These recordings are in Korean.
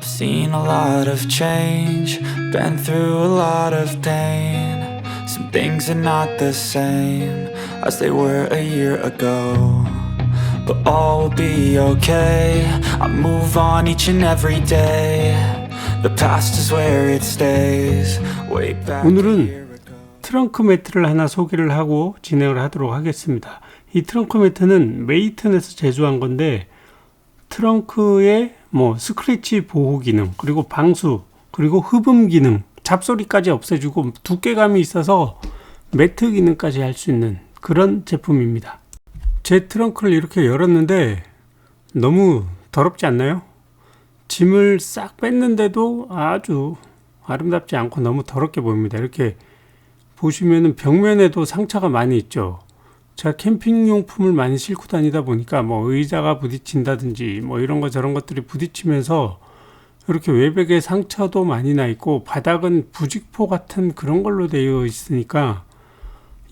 I've seen a lot of change, been through a lot of pain. Some things are not the same as they were a year ago. But all will be okay. I move on each and every day. The past is where it stays. Way back 오늘은. 트렁크 매트를 하나 소개를 하고 진행을 하도록 하겠습니다. 이 트렁크 매트는 메이튼에서 제조한 건데 트렁크에 뭐 스크래치 보호 기능 그리고 방수 그리고 흡음 기능 잡소리까지 없애주고 두께감이 있어서 매트 기능까지 할 수 있는 그런 제품입니다. 제 트렁크를 이렇게 열었는데 너무 더럽지 않나요? 짐을 싹 뺐는데도 아주 아름답지 않고 너무 더럽게 보입니다. 이렇게 보시면은 벽면에도 상처가 많이 있죠. 제가 캠핑 용품을 많이 싣고 다니다 보니까 뭐 의자가 부딪힌다든지 뭐 이런 거 저런 것들이 부딪히면서 이렇게 외벽에 상처도 많이 나 있고 바닥은 부직포 같은 그런 걸로 되어 있으니까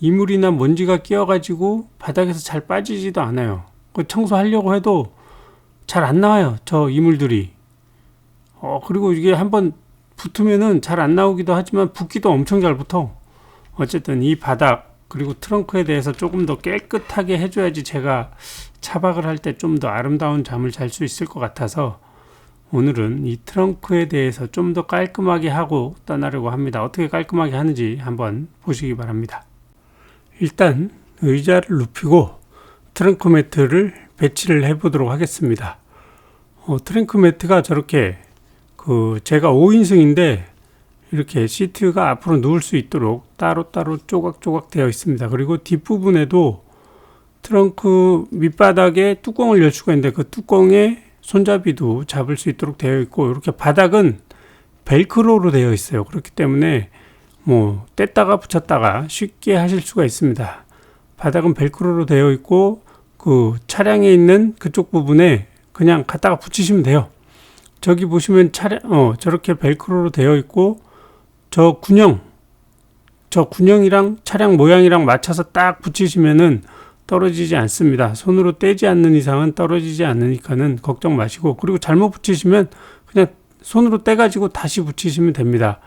이물이나 먼지가 끼어가지고 바닥에서 잘 빠지지도 않아요. 그 청소하려고 해도 잘 안 나와요. 저 이물들이. 어, 그리고 이게 한번 붙으면은 잘 안 나오기도 하지만 붓기도 엄청 잘 붙어. 어쨌든 이 바닥 그리고 트렁크에 대해서 조금 더 깨끗하게 해줘야지 제가 차박을 할 때 좀 더 아름다운 잠을 잘 수 있을 것 같아서 오늘은 이 트렁크에 대해서 좀 더 깔끔하게 하고 떠나려고 합니다. 어떻게 깔끔하게 하는지 한번 보시기 바랍니다. 일단 의자를 눕히고 트렁크 매트를 배치를 해 보도록 하겠습니다. 어, 트렁크 매트가 저렇게 그 제가 5인승인데 이렇게 시트가 앞으로 누울 수 있도록 따로따로 조각조각 되어 있습니다. 그리고 뒷부분에도 트렁크 밑바닥에 뚜껑을 열 수가 있는데 그 뚜껑에 손잡이도 잡을 수 있도록 되어 있고 이렇게 바닥은 벨크로로 되어 있어요. 그렇기 때문에 뭐 뗐다가 붙였다가 쉽게 하실 수가 있습니다. 바닥은 벨크로로 되어 있고 그 차량에 있는 그쪽 부분에 그냥 갖다가 붙이시면 돼요. 저기 보시면 차량 어 저렇게 벨크로로 되어 있고 저 군형 저 군형이랑 차량 모양이랑 맞춰서 딱 붙이시면은 떨어지지 않습니다. 손으로 떼지 않는 이상은 떨어지지 않으니까는 걱정 마시고 그리고 잘못 붙이시면 그냥 손으로 떼가지고 다시 붙이시면 됩니다.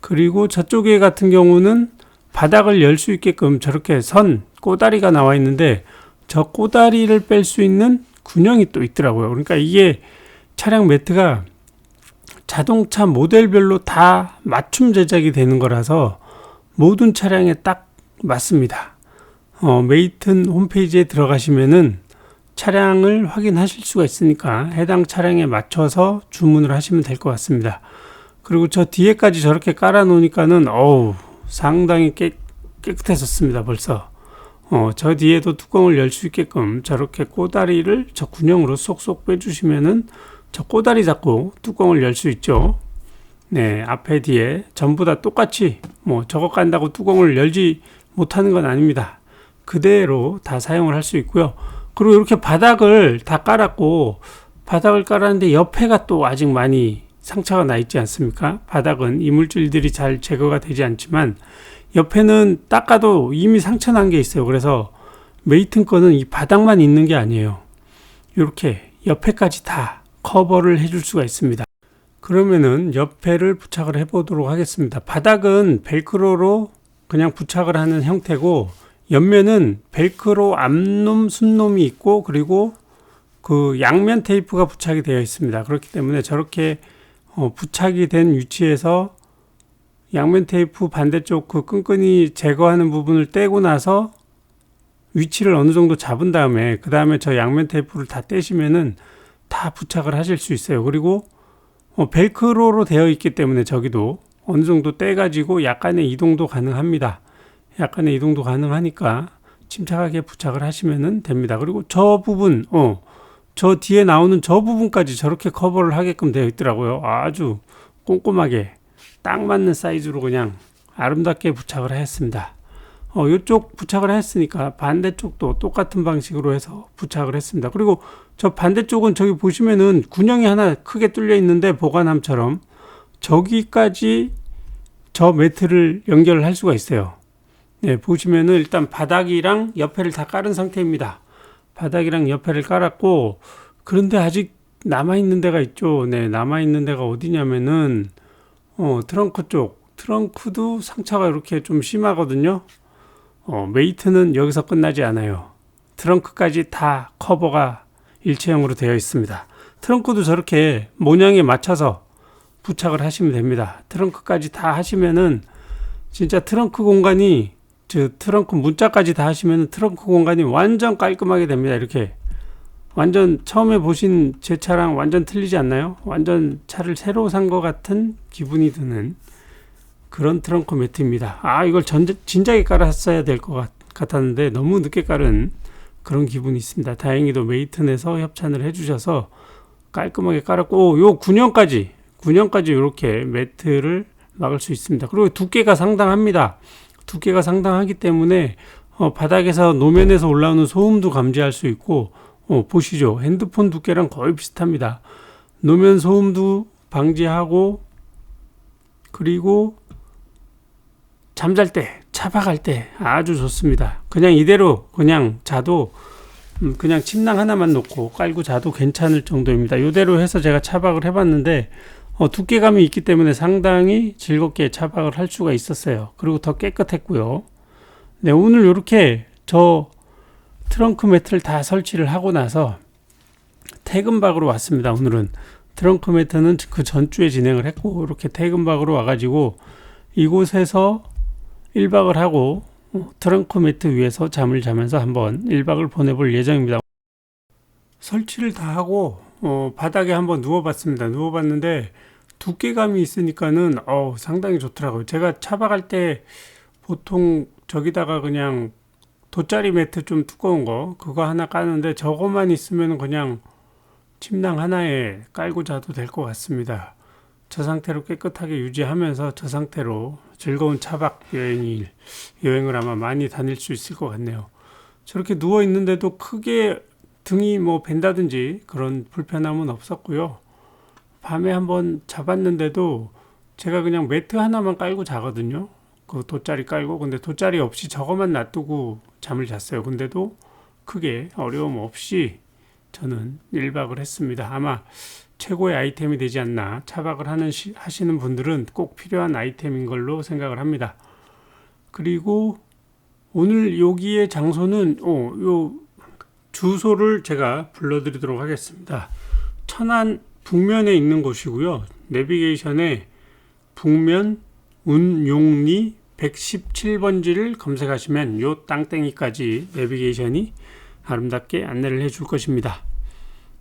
그리고 저쪽에 같은 경우는 바닥을 열 수 있게끔 저렇게 선 꼬다리가 나와 있는데 저 꼬다리를 뺄 수 있는 군형이 또 있더라고요. 그러니까 이게 차량 매트가 자동차 모델별로 다 맞춤 제작이 되는 거라서 모든 차량에 딱 맞습니다. 어, 메이튼 홈페이지에 들어가시면은 차량을 확인하실 수가 있으니까 해당 차량에 맞춰서 주문을 하시면 될 것 같습니다. 그리고 저 뒤에까지 저렇게 깔아 놓으니까는 어우 상당히 깨, 깨끗해졌습니다 벌써 어, 저 뒤에도 뚜껑을 열 수 있게끔 저렇게 꼬다리를 저 군형으로 쏙쏙 빼주시면은 저 꼬다리 잡고 뚜껑을 열 수 있죠. 네, 앞에 뒤에 전부 다 똑같이 뭐 저거 깐다고 뚜껑을 열지 못하는 건 아닙니다. 그대로 다 사용을 할 수 있고요. 그리고 이렇게 바닥을 다 깔았고 바닥을 깔았는데 옆에가 또 아직 많이 상처가 나 있지 않습니까? 바닥은 이물질들이 잘 제거가 되지 않지만 옆에는 닦아도 이미 상처 난 게 있어요. 그래서 메이튼 거는 이 바닥만 있는 게 아니에요. 이렇게 옆에까지 다 커버를 해줄 수가 있습니다. 그러면은 옆에를 부착을 해 보도록 하겠습니다. 바닥은 벨크로로 그냥 부착을 하는 형태고 옆면은 벨크로 앞놈, 순놈이 있고 그리고 그 양면 테이프가 부착이 되어 있습니다. 그렇기 때문에 저렇게 어, 부착이 된 위치에서 양면 테이프 반대쪽 그 끈끈이 제거하는 부분을 떼고 나서 위치를 어느 정도 잡은 다음에 그 다음에 저 양면 테이프를 다 떼시면은 다 부착을 하실 수 있어요. 그리고 어, 벨크로로 되어 있기 때문에 저기도 어느 정도 떼가지고 약간의 이동도 가능합니다. 약간의 이동도 가능하니까 침착하게 부착을 하시면 됩니다. 그리고 저 부분, 어, 저 뒤에 나오는 저 부분까지 저렇게 커버를 하게끔 되어 있더라고요. 아주 꼼꼼하게 딱 맞는 사이즈로 그냥 아름답게 부착을 했습니다. 어, 이쪽 부착을 했으니까 반대쪽도 똑같은 방식으로 해서 부착을 했습니다. 그리고 저 반대쪽은 저기 보시면은 군형이 하나 크게 뚫려 있는데 보관함처럼 저기까지 저 매트를 연결을 할 수가 있어요. 네, 보시면은 일단 바닥이랑 옆에를 다 깔은 상태입니다. 바닥이랑 옆에를 깔았고 그런데 아직 남아 있는 데가 있죠. 네, 남아 있는 데가 어디냐면은 어, 트렁크 쪽. 트렁크도 상처가 이렇게 좀 심하거든요. 어, 메이트는 여기서 끝나지 않아요. 트렁크까지 다 커버가 일체형으로 되어 있습니다. 트렁크도 저렇게 모양에 맞춰서 부착을 하시면 됩니다. 트렁크까지 다 하시면은 진짜 트렁크 공간이 저 트렁크 문자까지 다 하시면은 트렁크 공간이 완전 깔끔하게 됩니다. 이렇게 완전 처음에 보신 제 차랑 완전 틀리지 않나요? 완전 차를 새로 산 것 같은 기분이 드는 그런 트렁크 매트입니다. 아 이걸 전, 진작에 깔았어야 될 것 같았는데 너무 늦게 깔은 그런 기분이 있습니다. 다행히도 메이튼에서 협찬을 해주셔서 깔끔하게 깔았고 요 9년까지 9년까지 이렇게 매트를 막을 수 있습니다. 그리고 두께가 상당합니다. 두께가 상당하기 때문에 어, 바닥에서 노면에서 올라오는 소음도 감지할 수 있고 어, 보시죠. 핸드폰 두께랑 거의 비슷합니다. 노면 소음도 방지하고 그리고 잠잘 때, 차박할 때 아주 좋습니다. 그냥 이대로 그냥 자도 음, 그냥 침낭 하나만 놓고 깔고 자도 괜찮을 정도입니다. 이대로 해서 제가 차박을 해봤는데 어, 두께감이 있기 때문에 상당히 즐겁게 차박을 할 수가 있었어요. 그리고 더 깨끗했고요. 네, 오늘 이렇게 저 트렁크 매트를 다 설치를 하고 나서 퇴근박으로 왔습니다. 오늘은 트렁크 매트는 그 전주에 진행을 했고 이렇게 퇴근박으로 와가지고 이곳에서 1박을 하고 어, 트렁크 매트 위에서 잠을 자면서 한번 1박을 보내볼 예정입니다. 설치를 다 하고 어, 바닥에 한번 누워봤습니다. 누워봤는데 두께감이 있으니까는 어, 상당히 좋더라고요. 제가 차박할 때 보통 저기다가 그냥 돗자리 매트 좀 두꺼운 거 그거 하나 까는데 저것만 있으면 그냥 침낭 하나에 깔고 자도 될 것 같습니다. 저 상태로 깨끗하게 유지하면서 저 상태로 즐거운 차박 여행일 여행을 아마 많이 다닐 수 있을 것 같네요. 저렇게 누워 있는데도 크게 등이 뭐 벤다든지 그런 불편함은 없었고요. 밤에 한번 잡았는데도 제가 그냥 매트 하나만 깔고 자거든요. 그 돗자리 깔고 근데 돗자리 없이 저거만 놔두고 잠을 잤어요. 근데도 크게 어려움 없이 저는 1박을 했습니다. 아마 최고의 아이템이 되지 않나 차박을 하는 시, 하시는 분들은 꼭 필요한 아이템인 걸로 생각을 합니다. 그리고 오늘 여기의 장소는 어, 요 주소를 제가 불러드리도록 하겠습니다. 천안 북면에 있는 곳이고요. 내비게이션에 북면 운용리 117번지를 검색하시면 요 땅땡이까지 내비게이션이 아름답게 안내를 해줄 것입니다.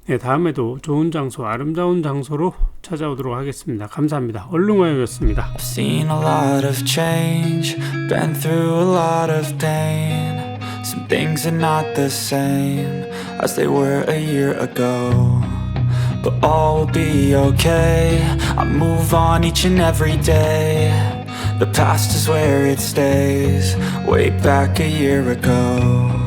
네, 다음에도 좋은 장소, 아름다운 장소로 찾아오도록 하겠습니다. 감사합니다. 얼른와요였습니다. I've seen a lot of change, been through a lot of pain. Some things are not the same as they were a year ago. But all will be okay. I move on each and every day. The past is where it stays, way back a year ago.